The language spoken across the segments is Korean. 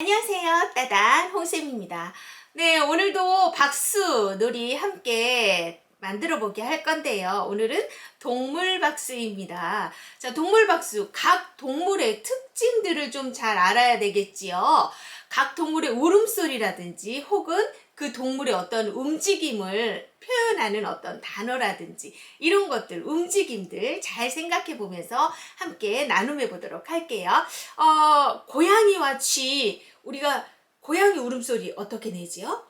안녕하세요. 따단 홍쌤입니다. 네, 오늘도 박수 놀이 함께 만들어 보게 할 건데요. 오늘은 동물 박수입니다. 자, 동물 박수. 각 동물의 특징들을 좀 잘 알아야 되겠지요. 각 동물의 울음소리라든지 혹은 그 동물의 어떤 움직임을 표현하는 어떤 단어라든지 이런 것들, 움직임들 잘 생각해 보면서 함께 나눔해 보도록 할게요. 어, 고양이와 쥐, 우리가 고양이 울음소리 어떻게 내지요?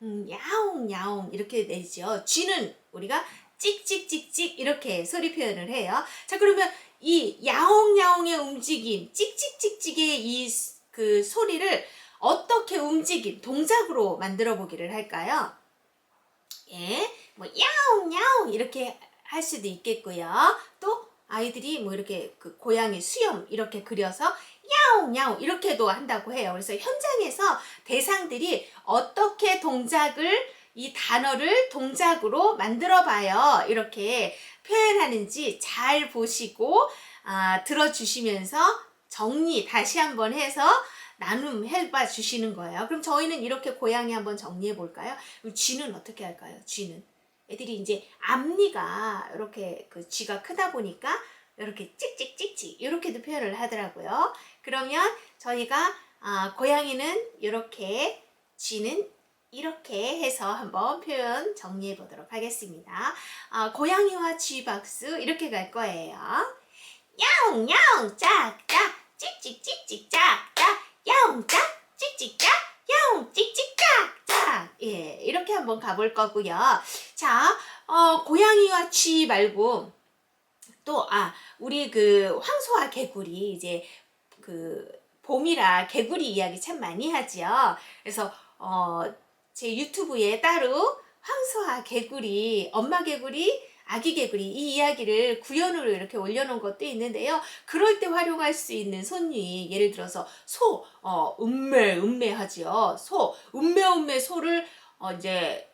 음, 야옹, 야옹 이렇게 내지요. 쥐는 우리가 찍찍찍찍 이렇게 소리 표현을 해요. 자, 그러면 이 야옹, 야옹의 움직임, 찍찍찍찍의 이 그 소리를 어떻게 움직임, 동작으로 만들어 보기를 할까요? 예, 뭐 야옹 야옹 이렇게 할 수도 있겠고요. 또 아이들이 뭐 이렇게 그 고양이 수염 이렇게 그려서 야옹 야옹 이렇게도 한다고 해요. 그래서 현장에서 대상들이 어떻게 동작을 이 단어를 동작으로 만들어 봐요. 이렇게 표현하는지 잘 보시고 아, 들어주시면서 정리 다시 한번 해서 나눔 해봐 주시는 거예요. 그럼 저희는 이렇게 고양이 한번 정리해 볼까요? 쥐는 어떻게 할까요? 쥐는 애들이 이제 앞니가 이렇게 그 쥐가 크다 보니까 이렇게 찍찍찍찍 이렇게도 표현을 하더라고요. 그러면 저희가 아, 고양이는 이렇게 쥐는 이렇게 해서 한번 표현 정리해 보도록 하겠습니다. 아, 고양이와 쥐 박수 이렇게 갈 거예요. 야옹 야옹 짝짝 찍찍찍찍 짝짝 야옹짝 찍찍짝 야옹 찍찍짝 짝 예, 이렇게 한번 가볼 거고요. 자, 어, 고양이와 쥐 말고 또, 아, 우리 그 황소와 개구리 이제 그 봄이라 개구리 이야기 참 많이 하지요. 그래서, 어, 제 유튜브에 따로 황소와 개구리, 엄마 개구리, 아기 개구리 이 이야기를 구연으로 이렇게 올려놓은 것도 있는데요. 그럴 때 활용할 수 있는 손이 예를 들어서 소, 어, 음매, 음매하지요. 소, 음매, 음매 소를 어, 이제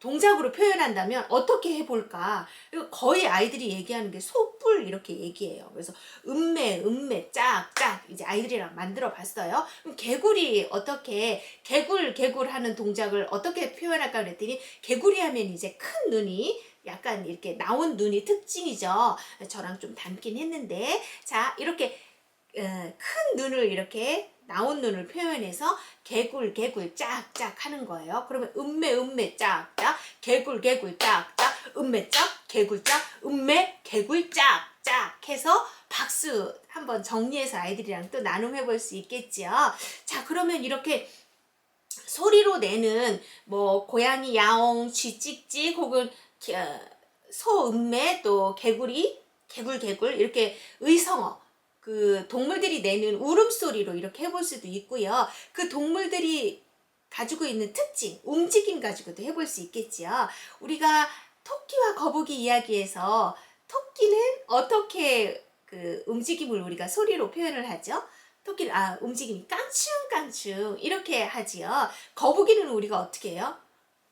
동작으로 표현한다면 어떻게 해볼까? 거의 아이들이 얘기하는 게 소뿔 이렇게 얘기해요. 그래서 음매, 음매, 짝, 짝 이제 아이들이랑 만들어 봤어요. 그럼 개구리 어떻게 개굴, 개굴 하는 동작을 어떻게 표현할까 그랬더니 개구리 하면 이제 큰 눈이 약간 이렇게 나온 눈이 특징이죠. 저랑 좀 닮긴 했는데 자 이렇게 어, 큰 눈을 이렇게 나온 눈을 표현해서 개굴 개굴 짝짝 하는 거예요. 그러면 음매 음매 짝짝 개굴 개굴 짝짝 음매 짝 개굴 짝 음매 개굴 짝짝 해서 박수 한번 정리해서 아이들이랑 또 나눔해 볼 수 있겠지요. 자 그러면 이렇게 소리로 내는 뭐 고양이 야옹 쥐 찍찍 혹은 소 음매 또 개구리 개굴 개굴 이렇게 의성어 그 동물들이 내는 울음소리로 이렇게 해볼 수도 있고요. 그 동물들이 가지고 있는 특징, 움직임 가지고도 해볼 수 있겠지요. 우리가 토끼와 거북이 이야기에서 토끼는 어떻게 그 움직임을 우리가 소리로 표현을 하죠? 토끼는 아 움직임이 깡충깡충 이렇게 하지요. 거북이는 우리가 어떻게 해요?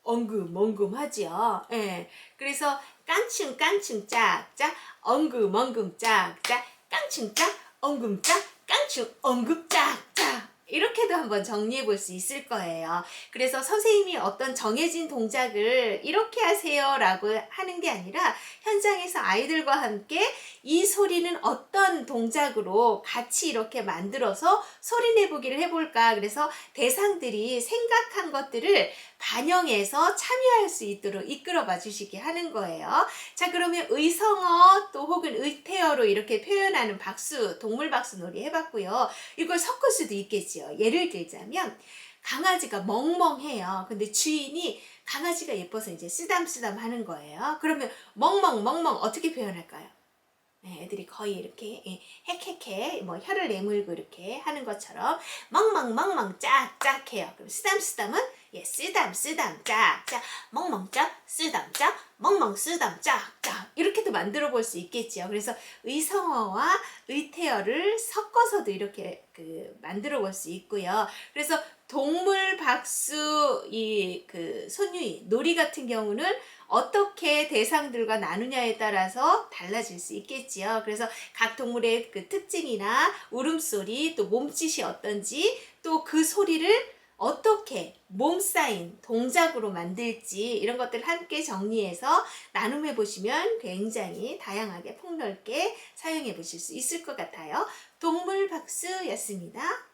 엉금 엉금 하지요. 예. 그래서 깡충 깡충 짝짝 엉금 엉금 짝짝 깡충 짝 엉금 짝 깡충 엉금 짝짝 이렇게도 한번 정리해 볼 수 있을 거예요. 그래서 선생님이 어떤 정해진 동작을 이렇게 하세요 라고 하는 게 아니라 현장에서 아이들과 함께 이 소리는 어떤 동작으로 같이 이렇게 만들어서 소리 내보기를 해볼까. 그래서 대상들이 생각한 것들을 반영해서 참여할 수 있도록 이끌어 봐 주시게 하는 거예요. 자, 그러면 의성어 또 혹은 의태어로 이렇게 표현하는 박수, 동물 박수 놀이 해봤고요. 이걸 섞을 수도 있겠지요. 예를 들자면, 강아지가 멍멍해요. 근데 주인이 강아지가 예뻐서 이제 쓰담쓰담 하는 거예요. 그러면 멍멍, 멍멍 어떻게 표현할까요? 네, 애들이 거의 이렇게 예, 헥헥헥 뭐 혀를 내물고 이렇게 하는 것처럼 멍멍멍멍 짝짝 해요. 그럼 쓰담쓰담은 예, 쓰담 쓰담 짝짝 멍멍 짝 쓰담 짝 멍멍 쓰담 짝짝 이렇게도 만들어 볼 수 있겠지요. 그래서 의성어와 의태어를 섞어서도 이렇게 그 만들어 볼 수 있고요. 그래서 동물 박수 이 그 손유이 놀이 같은 경우는 어떻게 대상들과 나누냐에 따라서 달라질 수 있겠지요. 그래서 각 동물의 그 특징이나 울음소리 또 몸짓이 어떤지 또 그 소리를 어떻게 몸 사인 동작으로 만들지 이런 것들 함께 정리해서 나눔해 보시면 굉장히 다양하게 폭넓게 사용해 보실 수 있을 것 같아요. 동물 박수였습니다.